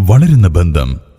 വളരുന്ന ബന്ധം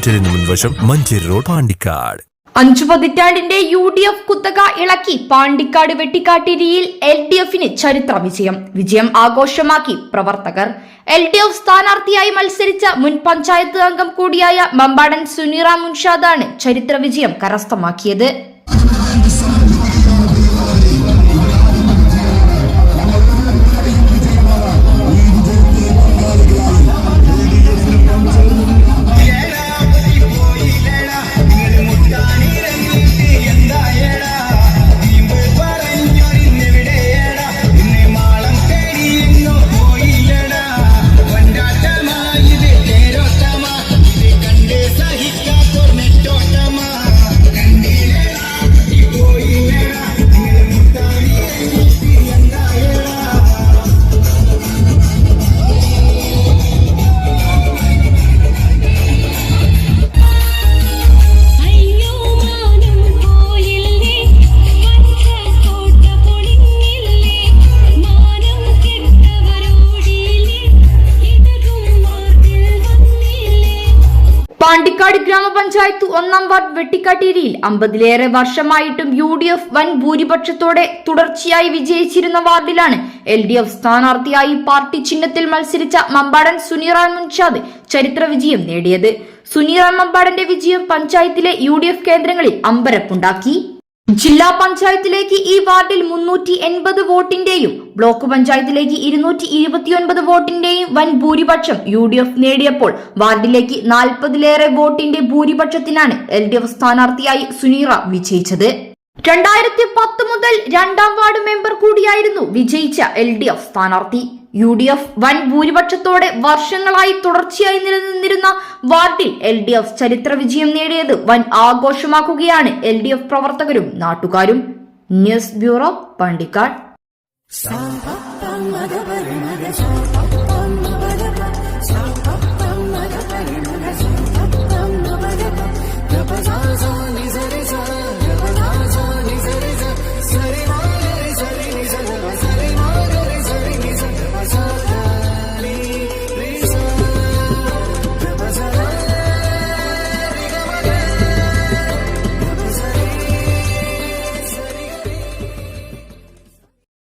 ഹോസ്പിറ്റലിന് മുൻവശം മഞ്ചേരി റോഡ് പാണ്ടിക്കാട്. അഞ്ചു പതിറ്റാണ്ടിന്റെ യു ഡി എഫ് കുത്തക ഇളക്കി പാണ്ടിക്കാട് വെട്ടിക്കാട്ടിരിയിൽ എൽ ഡി എഫിന് ചരിത്ര വിജയം വിജയം ആഘോഷമാക്കി പ്രവർത്തകർ. എൽ ഡി എഫ് സ്ഥാനാർത്ഥിയായി മത്സരിച്ച മുൻ പഞ്ചായത്ത് അംഗം കൂടിയായ മമ്പാടൻ സുനീറ മുൻഷാദാണ് ചരിത്ര വിജയം കരസ്ഥമാക്കിയത്. പാണ്ടിക്കാട് ഗ്രാമപഞ്ചായത്ത് ഒന്നാം വാർഡ് വെട്ടിക്കാട്ടേരിയിൽ അമ്പതിലേറെ വർഷമായിട്ടും യു ഡി എഫ് വൻ ഭൂരിപക്ഷത്തോടെ തുടർച്ചയായി വിജയിച്ചിരുന്ന വാർഡിലാണ് എൽ ഡി എഫ് സ്ഥാനാർത്ഥിയായി പാർട്ടി ചിഹ്നത്തിൽ മത്സരിച്ച മമ്പാടൻ സുനീറാൻ മുൻഷാദ് ചരിത്ര വിജയം നേടിയത്. സുനീറാൻ മമ്പാടന്റെ വിജയം പഞ്ചായത്തിലെ യു കേന്ദ്രങ്ങളിൽ അമ്പരപ്പുണ്ടാക്കി. ജില്ലാ പഞ്ചായത്തിലേക്ക് ഈ വാർഡിൽ മുന്നൂറ്റി എൺപത് വോട്ടിന്റെയും ബ്ലോക്ക് പഞ്ചായത്തിലേക്ക് ഇരുന്നൂറ്റി ഇരുപത്തിയൊൻപത് വോട്ടിന്റെയും വൻ ഭൂരിപക്ഷം യു ഡി എഫ് നേടിയപ്പോൾ വാർഡിലേക്ക് നാൽപ്പതിലേറെ വോട്ടിന്റെ ഭൂരിപക്ഷത്തിനാണ് എൽ ഡി എഫ് സ്ഥാനാർത്ഥിയായി സുനീറ വിജയിച്ചത്. രണ്ടായിരത്തി പത്ത് മുതൽ രണ്ടാം വാർഡ് മെമ്പർ കൂടിയായിരുന്നു വിജയിച്ച എൽ ഡി എഫ് സ്ഥാനാർത്ഥി. യു ഡി എഫ് വൻ ഭൂരിപക്ഷത്തോടെ വർഷങ്ങളായി തുടർച്ചയായി നിലനിന്നിരുന്ന വാർഡിൽ എൽ ഡി എഫ് ചരിത്ര വിജയം നേടിയത് വൻ ആഘോഷമാക്കുകയാണ് എൽ ഡി എഫ് പ്രവർത്തകരും നാട്ടുകാരും. News bureau Pandikkad. Sa